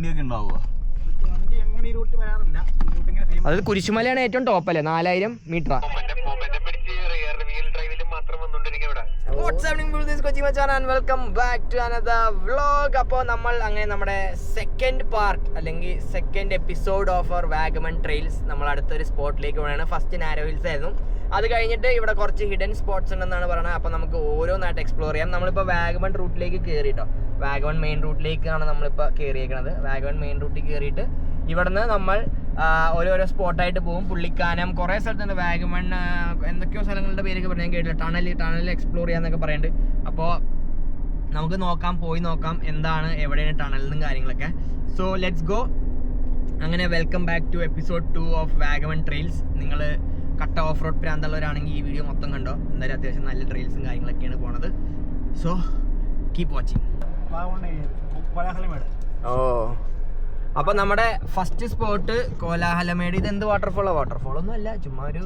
വണ്ടിയൊക്കെ വണ്ടി അങ്ങനെ ഈ വരാറില്ല ഈ റൂട്ട് ഇങ്ങനെ famous അത് കുരിശുമലയാണ് ഏറ്റവും ടോപ്പ് അല്ലേ നാലായിരം metre welcome back to another vlog അപ്പോൾ നമ്മൾ അങ്ങനെ നമ്മുടെ സെക്കൻഡ് പാർട്ട് അല്ലെങ്കിൽ second episode of our Vagamon trails നമ്മൾ അടുത്തൊരു സ്പോട്ടിലേക്ക് പോകണം ഫസ്റ്റ് നാരോ ഹിൽസ് ആയിരുന്നു. അത് കഴിഞ്ഞിട്ട് ഇവിടെ കുറച്ച് ഹിഡൻ സ്പോട്ട്സ് ഉണ്ടെന്നാണ് പറയുന്നത് അപ്പോൾ നമുക്ക് ഓരോന്നായിട്ട് എക്സ്പ്ലോർ ചെയ്യാം. നമ്മളിപ്പോൾ വാഗമൺ റൂട്ടിലേക്ക് കയറിയിട്ടോ വാഗമൺ മെയിൻ റൂട്ടിലേക്കാണ് നമ്മളിപ്പോൾ കയറിയേക്കുന്നത് വാഗമൺ മെയിൻ റൂട്ടിൽ കയറിയിട്ട് ഇവിടുന്ന് നമ്മൾ ഓരോരോ സ്പോട്ടായിട്ട് പോകും പുള്ളിക്കാനം കുറേ സ്ഥലത്തുണ്ട്. വാഗമൺ എന്തൊക്കെയോ സ്ഥലങ്ങളുടെ പേരൊക്കെ പറഞ്ഞു ഞാൻ കേട്ടില്ല ടണൽ ടണൽ എക്സ്പ്ലോർ ചെയ്യാന്നൊക്കെ പറയുന്നുണ്ട് അപ്പോൾ നമുക്ക് നോക്കാം പോയി നോക്കാം എന്താണ് എവിടെയാണ് ടണലിനും കാര്യങ്ങളൊക്കെ. സോ ലെറ്റ്സ് ഗോ അങ്ങനെ welcome back to episode two of Vagamon trails നിങ്ങൾ കട്ട ഓഫ് റോഡ് പ്രാന്തമുള്ളവരാണെങ്കിൽ ഈ വീഡിയോ മൊത്തം കണ്ടോ? എന്തായാലും അത്യാവശ്യം നല്ല ട്രെയിൽസും കാര്യങ്ങളൊക്കെയാണ് പോണത്. So keep watching. ഓ. അപ്പൊ നമ്മുടെ ഫസ്റ്റ് സ്പോട്ട് കോലാഹലമേട്. ഇത് എന്ത് വാട്ടർഫോളോ വാട്ടർഫോൾ ഒന്നും അല്ല ചുമ്മാ ഒരു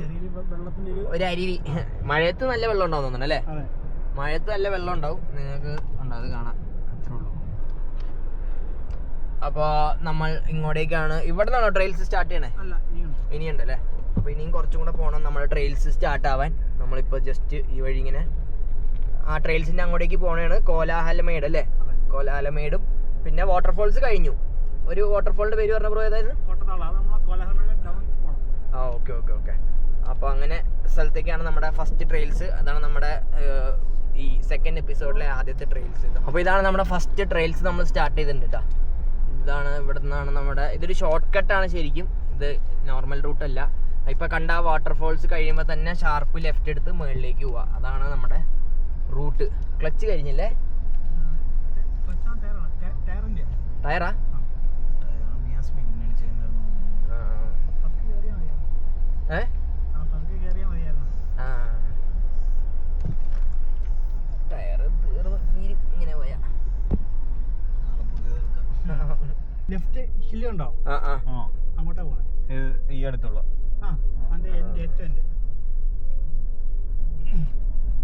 ഒരു അരുവി മഴയത്ത് നല്ല വെള്ളം ഉണ്ടാവും തോന്നുന്നു അല്ലേ? അതെ. മഴയത്ത് നല്ല വെള്ളം ഉണ്ടാവും. നിങ്ങൾക്ക് ഉണ്ടാവും അത് കാണാം. അത്രേ ഉള്ളൂ. അപ്പോൾ നമ്മൾ ഇങ്ങോട്ടേക്കാണ്. ഇവിടെ നിന്നാണോ ട്രെയിൽസ് സ്റ്റാർട്ട് ചെയ്യണേ? അല്ല ഇനിയുണ്ട്. ഇനിയുണ്ട് അല്ലേ? അപ്പോൾ ഇനിയും കുറച്ചും കൂടെ പോകണം നമ്മുടെ ട്രെയിൽസ് സ്റ്റാർട്ട് ആവാൻ. നമ്മളിപ്പോൾ ജസ്റ്റ് ഈ വഴി ഇങ്ങനെ ആ ട്രെയിൽസിന്റെ അങ്ങോട്ടേക്ക് പോകണതാണ് കോലാഹലമേട് അല്ലേ? കോലാഹലമേടും പിന്നെ വാട്ടർഫോൾസ് കഴിഞ്ഞു. ഒരു വാട്ടർഫോളിന്റെ പേര് പറഞ്ഞ പ്രോ ഏതായിരുന്നു? ആ ഓക്കെ ഓക്കെ ഓക്കെ അപ്പോൾ അങ്ങനെ സ്ഥലത്തേക്കാണ് നമ്മുടെ ഫസ്റ്റ് ട്രെയിൽസ് അതാണ് നമ്മുടെ ഈ സെക്കൻഡ് എപ്പിസോഡിലെ ആദ്യത്തെ ട്രെയിൽസ് അപ്പോൾ ഇതാണ് നമ്മുടെ ഫസ്റ്റ് ട്രെയിൽസ് നമ്മൾ സ്റ്റാർട്ട് ചെയ്തിട്ടുണ്ട് കേട്ടോ ഇതാണ് ഇവിടെ നിന്നാണ് നമ്മുടെ ഇതൊരു ഷോർട്ട് കട്ടാണ് ശരിക്കും. ഇത് നോർമൽ റൂട്ടല്ല ഇപ്പം കണ്ട വാട്ടർഫോൾസ് കഴിയുമ്പോൾ തന്നെ ഷാർപ്പ് ലെഫ്റ്റ് എടുത്ത് മുകളിലേക്ക് പോവുക അതാണ് നമ്മുടെ റൂട്ട് ക്ലച്ച് കഴിഞ്ഞില്ലേ? ടയറാ. ഏ ലെഫ്റ്റ് ഹില്ലുണ്ടോ? ആ ആ. അങ്ങോട്ടാ പോണേ. ഈ അടുത്തുള്ള.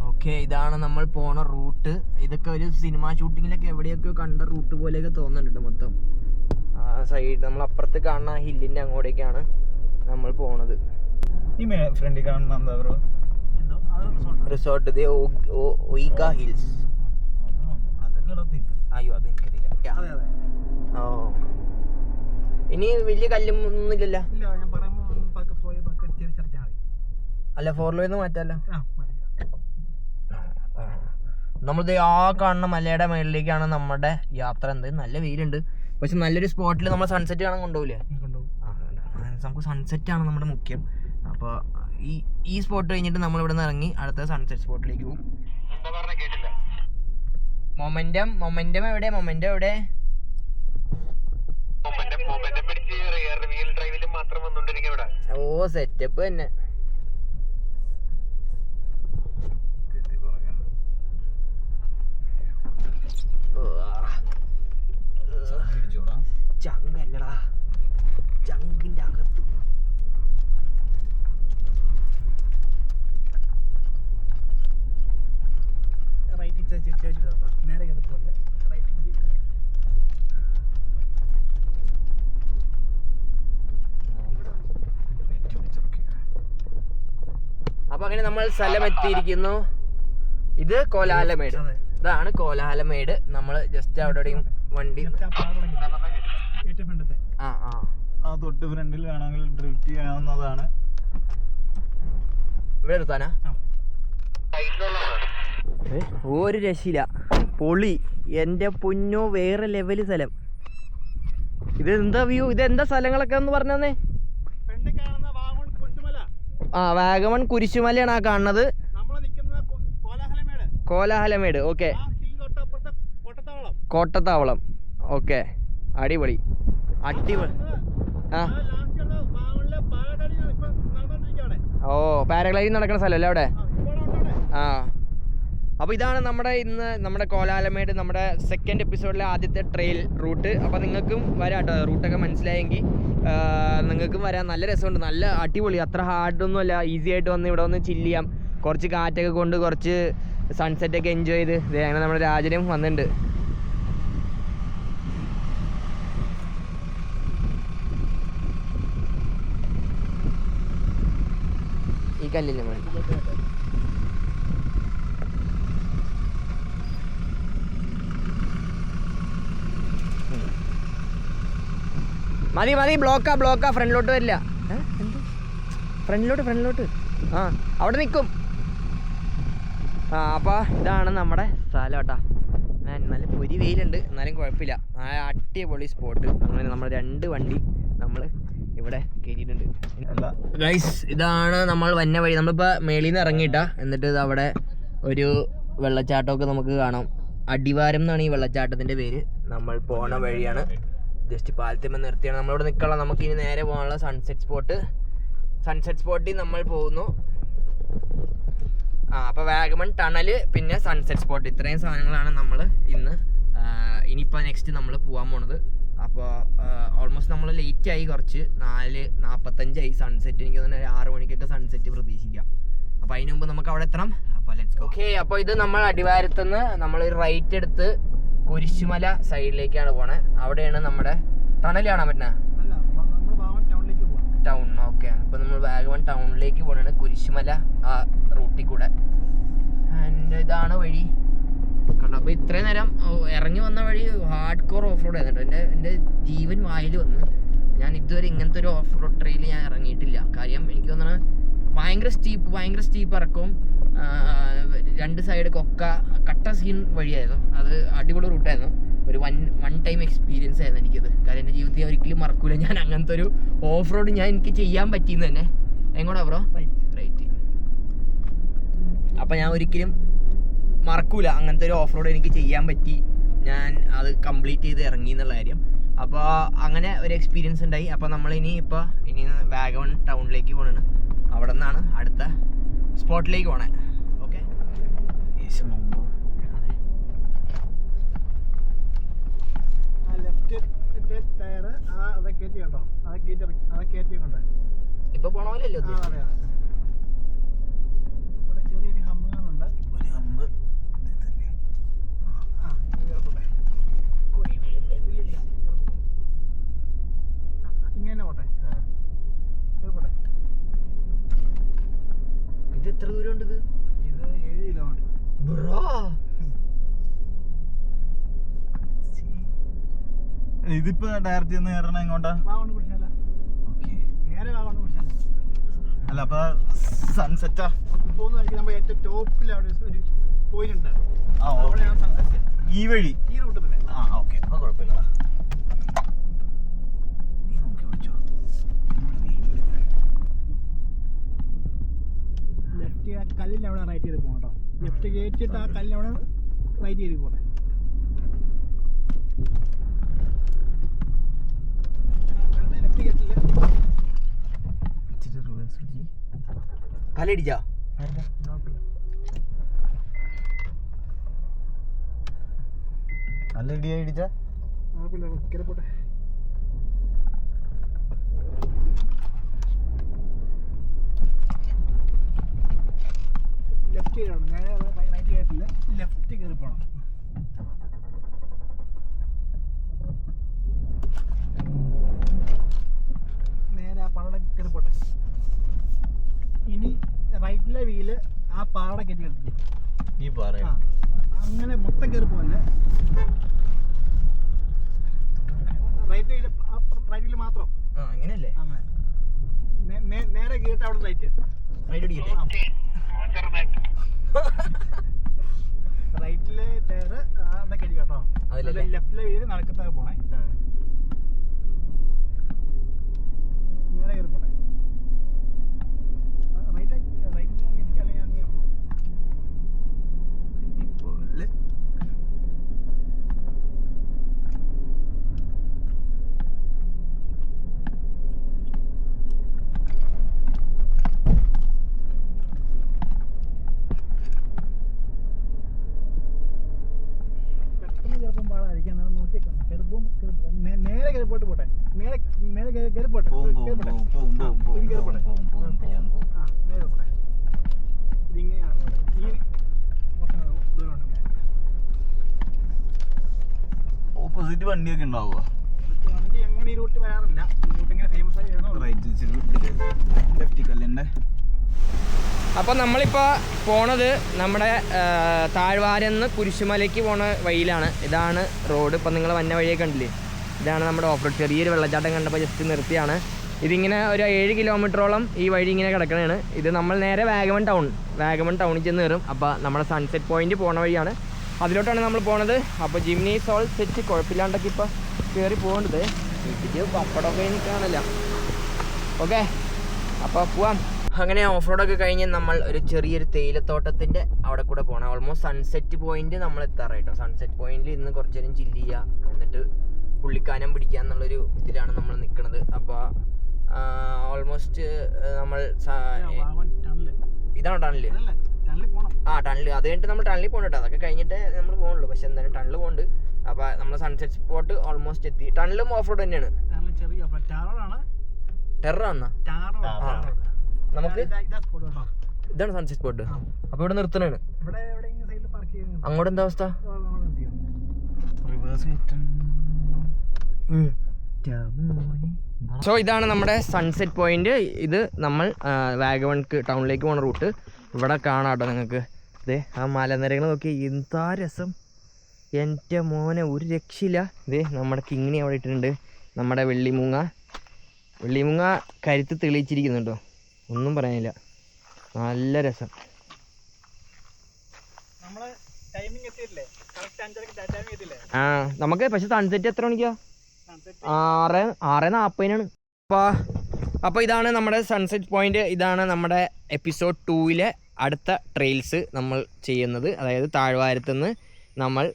ഓക്കെ ഇതാണ് നമ്മൾ പോണ റൂട്ട്. ഇതൊക്കെ ഒരു സിനിമ ഷൂട്ടിങ്ങിലൊക്കെ എവിടെയൊക്കെ കണ്ട റൂട്ട് പോലെയൊക്കെ തോന്നുന്നുണ്ട് ട്ടോ മൊത്തം. ആ സൈഡ് നമ്മൾ അപ്പുറത്ത് കാണുന്ന ഹില്ലിന്റെ അങ്ങോട്ടേക്കാണ് നമ്മൾ പോണത്. ഈ ഫ്രണ്ടിൽ കാണുന്ന എന്താ അത് റിസോർട്ട് ഒയ്ക ഹിൽസ്. അയ്യോ അത് എനിക്കറിയില്ല. അതെ അതെ. ഓ. ഇനി വലിയ കല്ലൊന്നും ഇല്ലല്ലോ അല്ല ഫോർ വീലർ മാറ്റാലോ? നമ്മളിത് ആ കാണുന്ന മലയുടെ മേളിലേക്കാണ് നമ്മുടെ യാത്ര എന്ത്. നല്ല വെയിലുണ്ട്. പക്ഷെ നല്ലൊരു സ്പോട്ടിൽ നമ്മൾ സൺസെറ്റ് കാണാൻ കൊണ്ടുപോകില്ലേ കൊണ്ടുപോകും. നമുക്ക് സൺസെറ്റ് ആണ് നമ്മുടെ മുഖ്യം. അപ്പോൾ ഈ ഈ സ്പോട്ട് കഴിഞ്ഞിട്ട് നമ്മൾ ഇവിടെ നിന്ന് ഇറങ്ങി അടുത്ത സൺസെറ്റ് സ്പോട്ടിലേക്ക് പോകും മൊമെന്റം മൊമെന്റം എവിടെ? മൊമെന്റം എവിടെ? ഓ സെറ്റപ്പ് തന്നെ. ചങ്കല്ലടാ ചങ്കിന്റെ അകത്ത്. റൈറ്റ് ചേച്ചി ചേച്ചി നേരെ പോലെ റൈറ്റ് അപ്പൊ അങ്ങനെ നമ്മൾ സ്ഥലം എത്തിയിരിക്കുന്നു ഇത് കോലാലമേട്. അതെ. ഇതാണ് കോലാഹലമേട് നമ്മൾ ജസ്റ്റ് അവിടെ എവിടെയും വണ്ടി ആ ആ ആ. തൊട്ട് ഫ്രണ്ടിൽ വേണമെങ്കിൽ ഡ്രിഫ്റ്റ് ചെയ്യാവുന്നതാണ്. ഇവിടെ ഒരു രക്ഷയില്ല. പൊളി. എന്റെ പൊന്നോ വേറെ ലെവൽ സ്ഥലം. ഇത് എന്താ വ്യൂ ഇത് എന്താ സ്ഥലങ്ങളൊക്കെ എന്ന് പറഞ്ഞേ ആ വാഗമൺ കുരിശുമലയാണ് ആ കാണുന്നത്. കോലാഹലമേട് ഓക്കെ. കോട്ടത്താവളം. ഓക്കെ. അടിപൊളി. അടിപൊളി ആ ഓ പാരഗ്ലൈഡിങ് നടക്കുന്ന സ്ഥലമല്ലേ അവിടെ? ആ അപ്പോൾ ഇതാണ് നമ്മുടെ ഇന്ന് നമ്മുടെ കോലാലമേട് നമ്മുടെ സെക്കൻഡ് എപ്പിസോഡിലെ ആദ്യത്തെ ട്രെയിൽ റൂട്ട് അപ്പോൾ നിങ്ങൾക്കും വരാം കേട്ടോ. റൂട്ടൊക്കെ മനസ്സിലായെങ്കിൽ നിങ്ങൾക്കും വരാം. നല്ല രസമുണ്ട്. നല്ല അടിപൊളി. അത്ര ഹാർഡൊന്നും അല്ല ഈസി ആയിട്ട് വന്ന് ഇവിടെ വന്ന് ചില്ല് ചെയ്യാം. കുറച്ച് കാറ്റൊക്കെ കൊണ്ട് കുറച്ച് സൺസെറ്റ് ഒക്കെ എൻജോയ് ചെയ്ത്. ഇതേ അങ്ങനെ നമ്മുടെ രാജനും വന്നിട്ടുണ്ട് ഈ കല്ലില്ല മണി മതി മതി ബ്ലോക്കാ ബ്ലോക്കാ ഫ്രണ്ടിലോട്ട് വരില്ല. ഫ്രണ്ടിലോട്ട് ഫ്രണ്ടിലോട്ട് ആ അവിടെ നിൽക്കും അപ്പോൾ ഇതാണ് നമ്മുടെ സ്ഥലം കേട്ടാ. ഞാൻ നല്ല പൊരി വെയിലുണ്ട് എന്നാലും കുഴപ്പമില്ല. അടിപൊളി സ്പോട്ട് അങ്ങനെ നമ്മൾ രണ്ട് വണ്ടി നമ്മൾ ഇവിടെ കയറ്റിയിട്ടുണ്ട് ഗൈസ് ഇതാണ് നമ്മൾ വന്ന വഴി. നമ്മളിപ്പോൾ മേളിൽ നിന്ന് ഇറങ്ങിയിട്ടാ. എന്നിട്ട് ഇത് അവിടെ ഒരു വെള്ളച്ചാട്ടമൊക്കെ നമുക്ക് കാണാം. അടിവാരം എന്നാണ് ഈ വെള്ളച്ചാട്ടത്തിന്റെ പേര്. നമ്മൾ പോണ വഴിയാണ്. ജസ്റ്റ് പാലത്തിമ്മ നിർത്തിയാണ്. നമ്മളിവിടെ നിൽക്കണം നമുക്ക് ഇനി നേരെ പോകാനുള്ള സൺസെറ്റ് സ്പോട്ട് സൺസെറ്റ് സ്പോട്ടിൽ നമ്മൾ പോകുന്നു. ആ അപ്പോൾ വാഗമൺ ടണൽ പിന്നെ സൺസെറ്റ് സ്പോട്ട് ഇത്രയും സാധനങ്ങളാണ് നമ്മൾ ഇന്ന് ഇനിയിപ്പോൾ നെക്സ്റ്റ് നമ്മൾ പോകാൻ പോണത്. അപ്പോൾ ഓൾമോസ്റ്റ് നമ്മൾ ലേറ്റ് ആയി കുറച്ച്. നാല് നാൽപ്പത്തഞ്ചായി സൺസെറ്റ് എനിക്ക് തോന്നുന്നു ഒരു ആറ് മണിക്കൊക്കെ സൺസെറ്റ് പ്രതീക്ഷിക്കാം. അപ്പോൾ അതിന് മുമ്പ് നമുക്ക് അവിടെ എത്തണം. അപ്പോൾ ലെറ്റ്സ് ഓക്കെ അപ്പോൾ ഇത് നമ്മൾ അടിവാരത്തുനിന്ന് നമ്മൾ റൈറ്റ് എടുത്ത് കുരിശുമല സൈഡിലേക്കാണ് പോണേ. അവിടെയാണ് നമ്മുടെ ടണൽ കാണാൻ പറ്റുന്നത് അല്ല നമ്മൾ ബാവൻ ടൗണിലേക്ക് പോവാം ടൗൺ ഓക്കെ അപ്പോൾ നമ്മൾ വാഗമൺ ടൗണിലേക്ക് പോകണാണ് കുരിശുമല ആ റൂട്ടിൽ കൂടെ. ആൻഡ് ഇതാണ് വഴി. കണ്ടോ? അപ്പോൾ ഇത്രയും നേരം ഇറങ്ങി വന്ന വഴി ഹാർഡ് കോർ ഓഫ് റോഡ് ആയിരുന്നു എന്റെ എന്റെ ജീവൻ വായിൽ വന്ന്. ഞാൻ ഇതുവരെ ഇങ്ങനത്തെ ഒരു ഓഫ് റോഡ് ട്രെയിൽ ഞാൻ ഇറങ്ങിയിട്ടില്ല. കാര്യം എനിക്ക് തോന്നുന്നത് ഭയങ്കര സ്റ്റീപ്പ് ഭയങ്കര സ്റ്റീപ്പ് ഇറക്കും. രണ്ട് സൈഡ് കൊക്ക കട്ട സീൻ വഴിയായിരുന്നു. അത് അടിപൊളി റൂട്ടായിരുന്നു ഒരു വൺ വൺ ടൈം എക്സ്പീരിയൻസ് ആയിരുന്നു എനിക്കത്. കാരണം എന്റെ ജീവിതത്തിൽ ഒരിക്കലും മറക്കൂല. ഞാൻ അങ്ങനത്തെ ഒരു ഓഫ് റോഡ് ഞാൻ എനിക്ക് ചെയ്യാൻ പറ്റിയെന്ന് തന്നെ. എങ്ങോട്ടാ ബ്രോ റൈറ്റ് അപ്പം ഞാൻ ഒരിക്കലും മറക്കൂല. അങ്ങനത്തെ ഒരു ഓഫ് റോഡ് എനിക്ക് ചെയ്യാൻ പറ്റി. ഞാൻ അത് കംപ്ലീറ്റ് ചെയ്ത് ഇറങ്ങി എന്നുള്ള കാര്യം. അപ്പോൾ അങ്ങനെ ഒരു എക്സ്പീരിയൻസ് ഉണ്ടായി. അപ്പോൾ നമ്മൾ ഇനി ഇപ്പോൾ ഇനി വാഗവൺ ടൗണിലേക്ക് പോകണം അവിടെ നിന്നാണ് അടുത്ത സ്പോട്ടിലേക്ക് പോണേ. ഓക്കെ യേശു മുമ്പ് ആ ലെഫ്റ്റ് ടയർ ആ അതെ കയറ്റി കണ്ടോ? അതൊക്കെ കയറ്റി ഇറക്കി അതെ കയറ്റി കണ്ടോ? പോണ പോലെ അല്ലേ ആ അതെ അതെ ഇവിടെ ചെറിയൊരു ഹമ്മുകളുണ്ട് ഒരു കമ്പ് ഇതല്ലേ ആ ഇത് കിടപ്പുണ്ടേ ഇതിലില്ല കിടപ്പുണ്ട്. ആ, ഇങ്ങനെ പോട്ടെ കിടപ്പുണ്ടേ ഇത് എത്ര ദൂരം ഉണ്ട് ഇത് ഇത് ഏഴ് കിലോമീറ്റർ ബ്രോ ഇതിപ്പോ ഡയറക്റ്റ് ചെന്ന് കയറണ എങ്ങോട്ടാ? അല്ല അപ്പൊ സൺസെറ്റാ ഈ വഴി? ഈ റൂട്ട് തന്നെ. ആ ഓക്കെ അപ്പൊ കുഴപ്പമില്ല. ലെഫ്റ്റ് ആ കല്ലിന്റെ അവിടെ റൈറ്റ് ചെയ്ത് പോകണം കേട്ടോ. ലെഫ്റ്റ് കയറ്റിയിട്ട് ആ കല്ലിൽ അവിടെ റൈറ്റ് ചെയ്ത് പോകണേ ലെഫ്റ്റ് കയറ്റില്ല കലടിച്ചാ നല്ല ഇടിയായി ഇടിച്ച? പോട്ടെ. ലെഫ്റ്റ് കയറണം നേരെ റൈറ്റ് കയറ്റില്ല ലെഫ്റ്റ് കയറി പോകണം നേരെ ആ പാട കയറി പോട്ടെ. ഇനി റൈറ്റിലെ വീൽ ആ പാറ കയറ്റി കളിക്കും ഈ പാറ അങ്ങനെ മൊത്തം കയറി പോലെ റൈറ്റ് റൈറ്റിൽ മാത്രം. അങ്ങനെയല്ലേ? അങ്ങനെ. നേരെ കീട്ട് അവിടെ റൈറ്റ് റൈറ്റ് അടിക്കട്ടെ റൈറ്റിൽ ടയർ അതൊക്കെ അടിക്കും കേട്ടോ? ലെഫ്റ്റിലെ വീട് നടക്കത്തൊക്കെ പോണേ. നേരെ കയറി പോട്ടെ റൈറ്റ് റൈറ്റ് എനിക്ക് അല്ലെങ്കിൽ അങ്ങനെ പോണം. പോലെ പെട്ടെന്ന് ചിലപ്പം പാടായിരിക്കും എന്നാലും നോക്കിയേക്കാം കയറിപ്പോകും കയറിപ്പോകും നേരെ കയറി പോട്ട് പോട്ടെ നേരെ നേരെ കയറി കയറി പോട്ടെ പോവും കയറി പോവും പോട്ടെ പോവും പോവും പോവും ഇനി കയറി പോവും പോട്ടെ പോവും പോവും പോവും പോവും ആ നേരെ പോട്ടെ ഇതിങ്ങനെയാണ് പോട്ടെ. ഈ കുറച്ച് ദൂരമുണ്ട് ഇങ്ങനെ. ഓപ്പോസിറ്റ് വണ്ടിയൊക്കെ ഉണ്ടാവുക അപ്പൊ വണ്ടി അങ്ങനെ ഈ റൂട്ട് വരാറില്ല. ഈ റൂട്ട് ഇങ്ങനെ ഫേമസ് ആയി വരുന്നുള്ളൂ റൈറ്റ് ലെഫ്റ്റ് കല്ലിന്റെ. അപ്പോൾ നമ്മളിപ്പോൾ പോണത് നമ്മുടെ താഴ്വാരന്ന് കുരിശുമലയ്ക്ക് പോണ വഴിയിലാണ്. ഇതാണ് റോഡ്. ഇപ്പം നിങ്ങൾ വന്ന വഴിയെ കണ്ടില്ലേ? ഇതാണ് നമ്മുടെ ഓഫ് റോഡ് ചെറിയൊരു വെള്ളച്ചാട്ടം കണ്ടപ്പോൾ ജസ്റ്റ് നിർത്തിയാണ്. ഇതിങ്ങനെ ഒരു ഏഴ് കിലോമീറ്ററോളം ഈ വഴി ഇങ്ങനെ കിടക്കണതാണ് ഇത് നമ്മൾ നേരെ വാഗമൺ ടൗൺ വാഗമൺ ടൗണിൽ ചെന്ന് കയറും. അപ്പോൾ നമ്മുടെ സൺസെറ്റ് പോയിന്റ് പോണ വഴിയാണ്. അതിലോട്ടാണ് നമ്മൾ പോണത്. അപ്പോൾ ജിംനി സോൾ സെറ്റ് കുഴപ്പമില്ലാണ്ടൊക്കെ ഇപ്പോൾ കയറി പോകേണ്ടത് വീട്ടിൽ പപ്പടമൊക്കെ എനിക്കാണല്ല ഓക്കെ. അപ്പോൾ പോവാം. അങ്ങനെ ഓഫ് റോഡൊക്കെ കഴിഞ്ഞ് നമ്മൾ ഒരു ചെറിയൊരു തേയിലത്തോട്ടത്തിന്റെ അവിടെ കൂടെ പോകണം ഓൾമോസ്റ്റ് സൺസെറ്റ് പോയിന്റ് നമ്മൾ എത്താറായിട്ടോ. സൺസെറ്റ് പോയിന്റിൽ ഇന്ന് കുറച്ച് നേരം ചില്ല് ചെയ്യുക എന്നിട്ട് പുള്ളിക്കാനം പിടിക്കുക എന്നുള്ളൊരു ഇതിലാണ് നമ്മൾ നിൽക്കുന്നത് അപ്പോൾ ഓൾമോസ്റ്റ് നമ്മൾ ഇതാണ് ടണൽ ആ ടണൽ അത് കഴിഞ്ഞിട്ട് നമ്മൾ ടണലിൽ പോകണം കേട്ടോ. അതൊക്കെ കഴിഞ്ഞിട്ട് നമ്മൾ പോകുള്ളൂ പക്ഷെ എന്തായാലും ടണൽ പോകുന്നുണ്ട് അപ്പോൾ നമ്മൾ സൺസെറ്റ് സ്പോട്ട് ഓൾമോസ്റ്റ് എത്തി. ടണലും ഓഫ് റോഡ് തന്നെയാണ്. ടണൽ ചെറിയ ടാറോടാണ് ടെറർ ആണെന്നാ? ടാറോ ആ. നമുക്ക്? ഇതാണ് സൺസെറ്റ് സ്പോട്ട് അപ്പൊ അപ്പോൾ ഇവിടെ നിർത്തണാണ്. ഇവിടെ എവിടെയെങ്കിലും സൈഡിൽ പാർക്ക് ചെയ്യുന്നു അങ്ങോട്ട് എന്താ അവസ്ഥ? റിവേഴ്സ് സോ ഇതാണ് നമ്മുടെ സൺസെറ്റ് പോയിന്റ് ഇത് നമ്മൾ വാഗവൺക്ക് ടൗണിലേക്ക് പോണ റൂട്ട് ഇവിടെ കാണാം കേട്ടോ നിങ്ങൾക്ക് ഇതേ ആ മലനിരകൾ നോക്കി. എന്താ രസം. എന്റെ മോനെ ഒരു രക്ഷയില്ല. ഇതേ നമ്മുടെ കിങ്ങിണി അവിടെ ഇട്ടിട്ടുണ്ട്. നമ്മുടെ വെള്ളിമുങ്ങ. വെള്ളിമുങ്ങ കരുത്ത് തെളിയിച്ചിരിക്കുന്നുണ്ടോ? ഒന്നും പറയാനില്ല. നല്ല രസം. ആ നമുക്ക് പക്ഷെ സൺസെറ്റ് എത്ര മണിക്കാ? ആറ് ആറ് നാൽപ്പതിനാണ് അപ്പോൾ അപ്പോൾ ഇതാണ് നമ്മുടെ സൺസെറ്റ് പോയിന്റ് ഇതാണ് നമ്മുടെ എപ്പിസോഡ് ടൂവിലെ അടുത്ത ട്രെയിൽസ് നമ്മൾ ചെയ്യുന്നത്. അതായത് താഴ്വാരത്തുനിന്ന് നമ്മൾ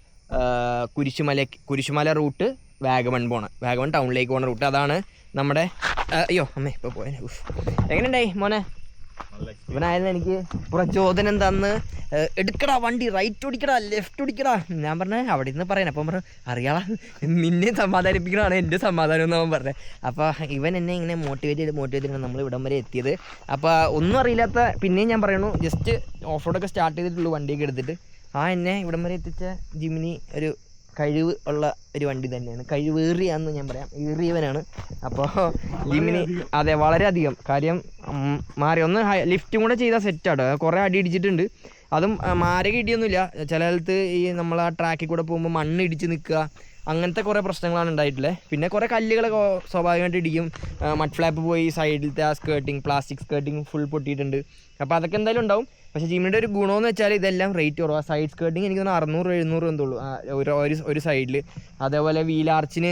കുരിശുമല കുരിശുമല റൂട്ട് വാഗമൺ പോണ. വാഗമൺ ടൗണിലേക്ക് പോണ റൂട്ട് അതാണ് നമ്മുടെ അയ്യോ അമ്മേ ഇപ്പോൾ പോയ എങ്ങനെയുണ്ടായി മോനെ? ഇവനായിരുന്നു എനിക്ക് പ്രചോദനം തന്ന് എടുക്കടാ വണ്ടി റൈറ്റ് ഓടിക്കടാ ലെഫ്റ്റ് ഓടിക്കടാ. ഞാൻ പറഞ്ഞ അവിടെ നിന്ന് പറയണം. അപ്പം പറഞ്ഞു അറിയാളാ നിന്നെ സമാധാനിപ്പിക്കണതാണ് എന്റെ സമാധാനം എന്ന് അവൻ പറഞ്ഞത് അപ്പോൾ ഇവൻ എന്നെ ഇങ്ങനെ മോട്ടിവേറ്റ് ചെയ്ത് മോട്ടിവേറ്റ് ചെയ്ത് നമ്മൾ ഇവിടം വരെ എത്തിയത്. അപ്പോൾ ഒന്നും അറിയില്ലാത്ത പിന്നെയും ഞാൻ പറയണു ജസ്റ്റ് ഓഫ് റോഡൊക്കെ സ്റ്റാർട്ട് ചെയ്തിട്ടുള്ളൂ വണ്ടിയൊക്കെ എടുത്തിട്ട് ആ എന്നെ ഇവിടം വരെ എത്തിച്ച ജിമിനി ഒരു കഴിവ് ഉള്ള ഒരു വണ്ടി തന്നെയാണ്. കഴിവേറിയാന്ന് ഞാൻ പറയാം. ഏറിയവനാണ്. അപ്പോൾ ലിമിന് അതെ വളരെയധികം. കാര്യം മാറി ഒന്ന് ലിഫ്റ്റും കൂടെ ചെയ്താൽ സെറ്റാട്ടോ. കുറേ അടി ഇടിച്ചിട്ടുണ്ട്. അതും മാരക ഇടിയൊന്നുമില്ല. ചില സ്ഥലത്ത് ഈ നമ്മൾ ആ ട്രാക്കിൽ കൂടെ പോകുമ്പോൾ മണ്ണ് ഇടിച്ച് നിൽക്കുക. അങ്ങനത്തെ കുറേ പ്രശ്നങ്ങളാണ് ഉണ്ടായിട്ടുള്ളത് പിന്നെ കുറേ കല്ലുകൾ സ്വാഭാവികമായിട്ട് ഇടിക്കും മഡ് ഫ്ലാപ്പ് പോയി സൈഡിലത്തെ ആ സ്കേർട്ടിങ് പ്ലാസ്റ്റിക് സ്കേർട്ടിങ് ഫുൾ പൊട്ടിയിട്ടുണ്ട്. അപ്പോൾ അതൊക്കെ എന്തായാലും ഉണ്ടാവും. പക്ഷേ ജിമ്മിന്റെ ഒരു ഗുണമെന്ന് വെച്ചാൽ ഇതെല്ലാം റേറ്റ് കുറവാണ് സൈഡ് സ്കേർട്ടിങ് എനിക്ക് തോന്നുന്നു അറുന്നൂറ് എഴുന്നൂറ് എന്തുള്ളൂ ഒരു ഒരു സൈഡിൽ അതേപോലെ വീൽ ആർച്ചിന്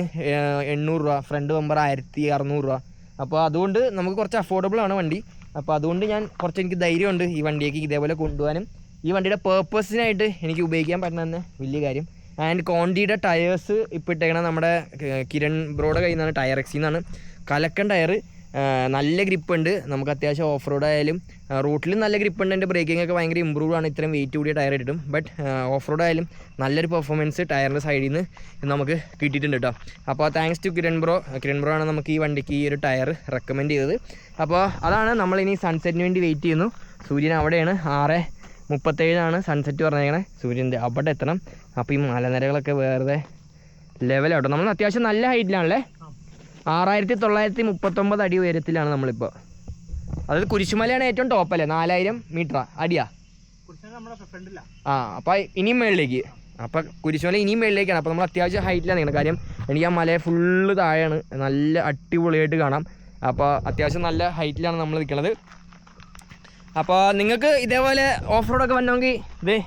എണ്ണൂറ് രൂപ ഫ്രണ്ട് ബമ്പർ ആയിരത്തി അറുന്നൂറ് രൂപ. അപ്പോൾ അതുകൊണ്ട് നമുക്ക് കുറച്ച് അഫോർഡബിൾ ആണ് വണ്ടി. അപ്പോൾ അതുകൊണ്ട് ഞാൻ കുറച്ച് എനിക്ക് ധൈര്യമുണ്ട് ഈ വണ്ടിയേക്ക് ഇതേപോലെ കൊണ്ടുപോകാനും. ഈ വണ്ടിയുടെ പേർപ്പസിനായിട്ട് എനിക്ക് ഉപയോഗിക്കാൻ പറ്റുന്ന വലിയ കാര്യം. ആൻഡ് കോണ്ടിയുടെ ടയേഴ്സ് ഇപ്പോൾ ഇട്ടേക്കണ നമ്മുടെ കിരൺ ബ്രോയുടെ കയ്യിൽ നിന്നാണ് ടയർ എക്സിൽ നിന്നാണ് കലക്കൻ ടയർ നല്ല ഗ്രിപ്പ് ഉണ്ട്. നമുക്ക് അത്യാവശ്യം ഓഫ് റോഡ് ആയാലും റൂട്ടിലും നല്ല ഗ്രിപ്പ് ഉണ്ട്. എന്റെ ബ്രേക്കിംഗ് ഒക്കെ ഭയങ്കര ഇമ്പ്രൂവ് ആണ്. ഇത്രയും വെയിറ്റ് കൂടിയ ടയർ ഇട്ടും ബട്ട് ഓഫ് റോഡ് ആയാലും നല്ലൊരു പെർഫോമൻസ് ടയറിന്റെ സൈഡിൽ നിന്ന് നമുക്ക് കിട്ടിയിട്ടുണ്ട് കേട്ടോ അപ്പോൾ thanks to Kiran bro Kiran bro ആണ് നമുക്ക് ഈ വണ്ടിക്ക് ഈ ഒരു ടയർ റെക്കമെൻഡ് ചെയ്തത്. അപ്പോൾ അതാണ് നമ്മളിനി സൺസെറ്റിന് വേണ്ടി വെയിറ്റ് ചെയ്യുന്നു. സൂര്യൻ അവിടെയാണ്. ആറ് മുപ്പത്തേഴാണ് സൺസെറ്റ് പറഞ്ഞേക്കണേ. സൂര്യന്റെ അവിടെ എത്തണം. അപ്പോൾ ഈ മലനിരകളൊക്കെ വേറെ ലെവലാട്ടോ നമ്മൾ അത്യാവശ്യം നല്ല ഹൈറ്റിലാണല്ലേ ആറായിരത്തി തൊള്ളായിരത്തി മുപ്പത്തൊമ്പത് അടി ഉയരത്തിലാണ് നമ്മളിപ്പോൾ അതായത് കുരിശുമലയാണ് ഏറ്റവും ടോപ്പ് അല്ലേ? നാലായിരം മീറ്റർ അടിയാ? ആ അപ്പോൾ ഇനിയും മേളിലേക്ക്. അപ്പോൾ കുരിശുമല ഇനിയും മേളിലേക്കാണ്. അപ്പോൾ നമ്മൾ അത്യാവശ്യം ഹൈറ്റിലാണ് നിങ്ങൾ കാര്യം എനിക്ക് ആ മല ഫുള്ള് താഴെയാണ്. നല്ല അടിപൊളിയായിട്ട് കാണാം. അപ്പോൾ അത്യാവശ്യം നല്ല ഹൈറ്റിലാണ് നമ്മൾ നിൽക്കുന്നത് അപ്പോൾ നിങ്ങൾക്ക് ഇതേപോലെ ഓഫ് റോഡൊക്കെ വന്നെങ്കിൽ ഇതേ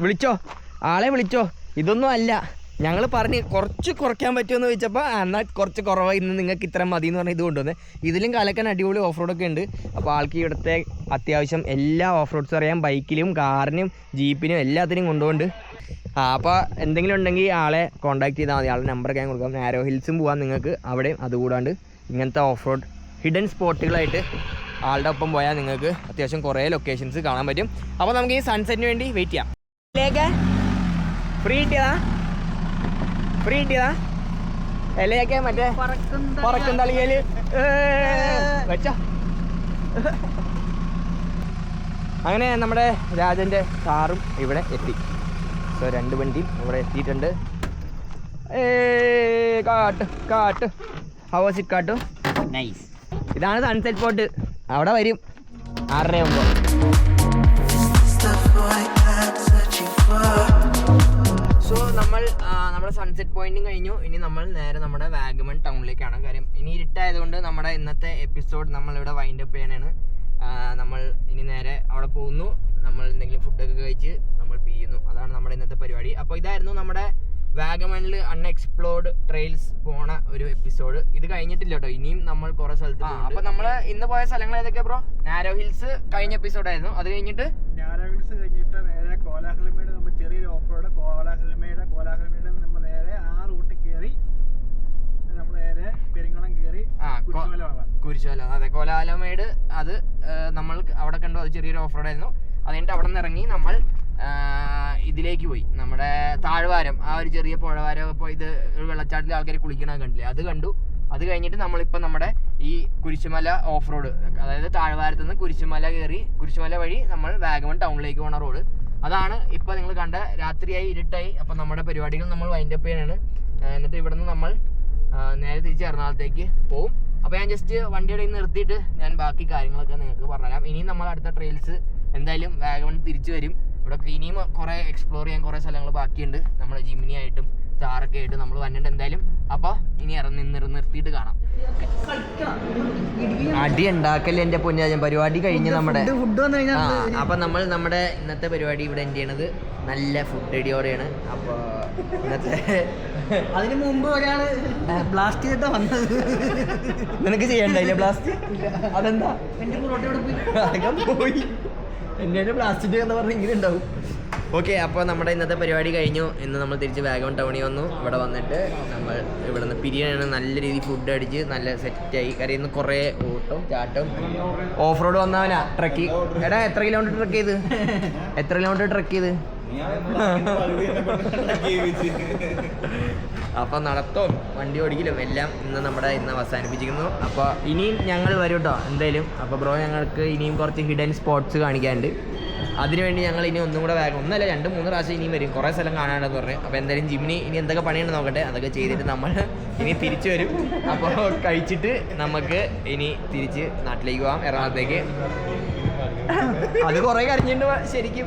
വിളിച്ചോ. ആളെ വിളിച്ചോ. ഇതൊന്നും അല്ല. ഞങ്ങൾ പറഞ്ഞ് കുറച്ച് കുറയ്ക്കാൻ പറ്റുമെന്ന് ചോദിച്ചപ്പോൾ എന്നാൽ കുറച്ച് കുറവാണ് ഇന്ന് നിങ്ങൾക്ക് ഇത്ര മതി എന്ന് പറഞ്ഞാൽ ഇത് കൊണ്ടുവന്നത് ഇതിലും കലക്കാൻ അടിപൊളി ഓഫ് റോഡൊക്കെ ഉണ്ട്. അപ്പോൾ ആൾക്ക് ഇവിടുത്തെ അത്യാവശ്യം എല്ലാ ഓഫ് റോഡ്സും അറിയാം. ബൈക്കിലും കാറിനും ജീപ്പിനും എല്ലാത്തിനും കൊണ്ടുപോകുന്നുണ്ട്. ആ അപ്പോൾ എന്തെങ്കിലും ഉണ്ടെങ്കിൽ ആളെ കോൺടാക്ട് ചെയ്താൽ മതി. ആളുടെ നമ്പറൊക്കെ ഞാൻ കൊടുക്കാം. നാരോ ഹിൽസും പോകാം നിങ്ങൾക്ക്. അവിടെയും അതുകൂടാണ്ട് ഇങ്ങനത്തെ ഓഫ് റോഡ് ഹിഡൻ സ്പോട്ടുകളായിട്ട് ആളുടെ ഒപ്പം പോയാൽ നിങ്ങൾക്ക് അത്യാവശ്യം കുറേ ലൊക്കേഷൻസ് കാണാൻ പറ്റും. അപ്പോൾ നമുക്ക് ഈ സൺസെറ്റിന് വേണ്ടി വെയിറ്റ് ചെയ്യാം. ഫ്രീ കിട്ടിയതാ ഫ്രീ കിട്ടിയതാ ഇലയൊക്കെ മറ്റേ പറക്കും തളിയൽ വെച്ചോ. അങ്ങനെ നമ്മുടെ രാജന്റെ കാറും ഇവിടെ എത്തി. സോ രണ്ട് വണ്ടിയും ഇവിടെ എത്തിയിട്ടുണ്ട്. ഏ കാട്ട് കാട്ട്. ഇറ്റ് കാട്ടു? നൈസ് ഇതാണ് സൺസെറ്റ് പോട്ട് അവിടെ വരും. ആറര ആകുമ്പോൾ സോ നമ്മൾ നമ്മുടെ സൺസെറ്റ് പോയിന്റും കഴിഞ്ഞു. ഇനി നമ്മൾ നേരെ നമ്മുടെ വാഗമൺ ടൗണിലേക്കാണ്. കാര്യം ഇനി ഇരുട്ടായതുകൊണ്ട് നമ്മുടെ ഇന്നത്തെ എപ്പിസോഡ് നമ്മൾ ഇവിടെ വൈൻഡ് അപ്പ് ചെയ്യാനാണ് നമ്മൾ ഇനി നേരെ അവിടെ പോകുന്നു. നമ്മൾ എന്തെങ്കിലും ഫുഡൊക്കെ കഴിച്ച് നമ്മൾ പിയുന്നു അതാണ് നമ്മുടെ ഇന്നത്തെ പരിപാടി. അപ്പോൾ ഇതായിരുന്നു നമ്മുടെ വാഗമണിൽ അൺഎക്സ്പ്ലോർഡ് ട്രെയിൽസ് പോണ ഒരു എപ്പിസോഡ് ഇത് കഴിഞ്ഞിട്ടില്ല കേട്ടോ ഇനിയും നമ്മൾ കുറെ സ്ഥലത്ത് അപ്പൊ നമ്മൾ ഇന്ന് പോയ സ്ഥലങ്ങൾ ഏതൊക്കെ ബ്രോ? നാരോ ഹിൽസ് കഴിഞ്ഞ എപ്പിസോഡ് ആയിരുന്നു. അത് കഴിഞ്ഞിട്ട്? നാരോ ഹിൽസ് കഴിഞ്ഞിട്ട് നേരെ കോലാഹലമേട് നമ്മൾ ചെറിയൊരു ഓഫ് റോഡ് കോലാഹലമേട് കോലാഹലമേട് നമ്മൾ നേരെ ആ റൂട്ടിൽ കയറി നമ്മൾ നേരെ പെരിങ്ങളം കയറി കുരിശോല അതെ കോലാലമേട് അത് നമ്മൾ അവിടെ കണ്ടു. അത് ചെറിയൊരു ഓഫ് റോഡായിരുന്നു അത് കഴിഞ്ഞിട്ട് അവിടെ നിന്ന് ഇറങ്ങി നമ്മൾ ഇതിലേക്ക് പോയി. നമ്മുടെ താഴ്വാരം ആ ഒരു ചെറിയ പുഴവാരം ഇപ്പോൾ ഇത് ഒരു വെള്ളച്ചാട്ടത്തിൽ ആൾക്കാർ കുളിക്കണത് കണ്ടില്ലേ? അത് കണ്ടു. അത് കഴിഞ്ഞിട്ട് നമ്മളിപ്പോൾ നമ്മുടെ ഈ കുരിശുമല ഓഫ് റോഡ് അതായത് താഴ്വാരത്ത് നിന്ന് കുരിശുമല കയറി കുരിശുമല വഴി നമ്മൾ വാഗമൺ ടൗണിലേക്ക് പോണ റോഡ് അതാണ് ഇപ്പോൾ നിങ്ങൾ കണ്ട രാത്രിയായി ഇരുട്ടായി. അപ്പം നമ്മുടെ പരിപാടികൾ നമ്മൾ വൈൻഡപ്പ് ചെയ്യാനാണ് എന്നിട്ട് ഇവിടെ നിന്ന് നമ്മൾ നേരെ തിരിച്ച് എറണാകുളത്തേക്ക് പോവും. അപ്പോൾ ഞാൻ ജസ്റ്റ് വണ്ടിയുടെ നിർത്തിയിട്ട് ഞാൻ ബാക്കി കാര്യങ്ങളൊക്കെ നിങ്ങൾക്ക് പറഞ്ഞുതരാം. ഇനിയും നമ്മൾ അടുത്ത ട്രെയിൽസ് എന്തായാലും വാഗമൺ തിരിച്ചു വരും. ഇവിടെ ഇനിയും കുറേ എക്സ്പ്ലോർ ചെയ്യാൻ കുറേ സ്ഥലങ്ങൾ ബാക്കിയുണ്ട്. നമ്മൾ ജിമിനി ആയിട്ടും ചാറൊക്കെ ആയിട്ട് നമ്മൾ വന്നിട്ട് എന്തായാലും. അപ്പോൾ ഇനി ഇറങ്ങി നിന്ന് നിർത്തിയിട്ട് കാണാം. അടി ഉണ്ടാക്കല്ലേ എന്റെ പൊന്നാജൻ പരിപാടി കഴിഞ്ഞ് നമ്മുടെ അപ്പം നമ്മൾ നമ്മുടെ ഇന്നത്തെ പരിപാടി ഇവിടെ എന്റെ ചെയ്യണത് നല്ല ഫുഡ് അടിയോടെയാണ്. അപ്പോൾ ഇന്നത്തെ അതിന് മുമ്പ് ഒരാൾ ബ്ലാസ്റ്റ് ചെയ്ത വന്നത്. നിനക്ക് ചെയ്യണ്ടായില്ല ബ്ലാസ്റ്റ് അതെന്താ? എന്റെ പൊറോട്ടയോട് പോയി. എന്റെ പ്ലാസ്റ്റിക് എന്ന് പറഞ്ഞാൽ ഇങ്ങനെ ഉണ്ടാവും. ഓക്കെ അപ്പോൾ നമ്മുടെ ഇന്നത്തെ പരിപാടി കഴിഞ്ഞു. ഇന്ന് നമ്മൾ തിരിച്ച് വാഗൺ ടൗണിൽ വന്നു. ഇവിടെ വന്നിട്ട് നമ്മൾ ഇവിടെ നിന്ന് പിരിയാണ് നല്ല രീതിയിൽ ഫുഡ് അടിച്ച് നല്ല സെറ്റായി കാര്യം ഇന്ന് കുറേ ഓട്ടം ചാട്ടം ഓഫ് റോഡ് വന്നവനാ ട്രക്ക് എടാ എത്ര കിലോമീറ്റർ ട്രക്ക് ചെയ്ത്? എത്ര കിലോമീറ്റർ ട്രക്ക് ചെയ്ത്? അപ്പോൾ നടത്തും വണ്ടി ഓടിക്കലും എല്ലാം ഇന്ന് നമ്മുടെ ഇന്ന് അവസാനിപ്പിച്ചിരിക്കുന്നു. അപ്പോൾ ഇനിയും ഞങ്ങൾ വരും കേട്ടോ എന്തായാലും. അപ്പോൾ ബ്രോ ഞങ്ങൾക്ക് ഇനിയും കുറച്ച് ഹിഡൻ സ്പോട്ട്സ് കാണിക്കാനുണ്ട്. അതിനുവേണ്ടി ഞങ്ങൾ ഇനി ഒന്നും കൂടെ വേഗം ഒന്നല്ല രണ്ട് മൂന്ന് പ്രാവശ്യം ഇനിയും വരും. കുറേ സ്ഥലം കാണാനുണ്ടെന്ന് പറഞ്ഞു. അപ്പോൾ എന്തായാലും ജിമ്മിനി ഇനി എന്തൊക്കെ പണിയുണ്ട് നോക്കട്ടെ. അതൊക്കെ ചെയ്തിട്ട് നമ്മൾ ഇനി തിരിച്ചു വരും. അപ്പോൾ കഴിച്ചിട്ട് നമുക്ക് ഇനി തിരിച്ച് നാട്ടിലേക്ക് പോകാം എറണാകുളത്തേക്ക്. അത് കുറേ കഴിഞ്ഞിട്ട് ശരിക്കും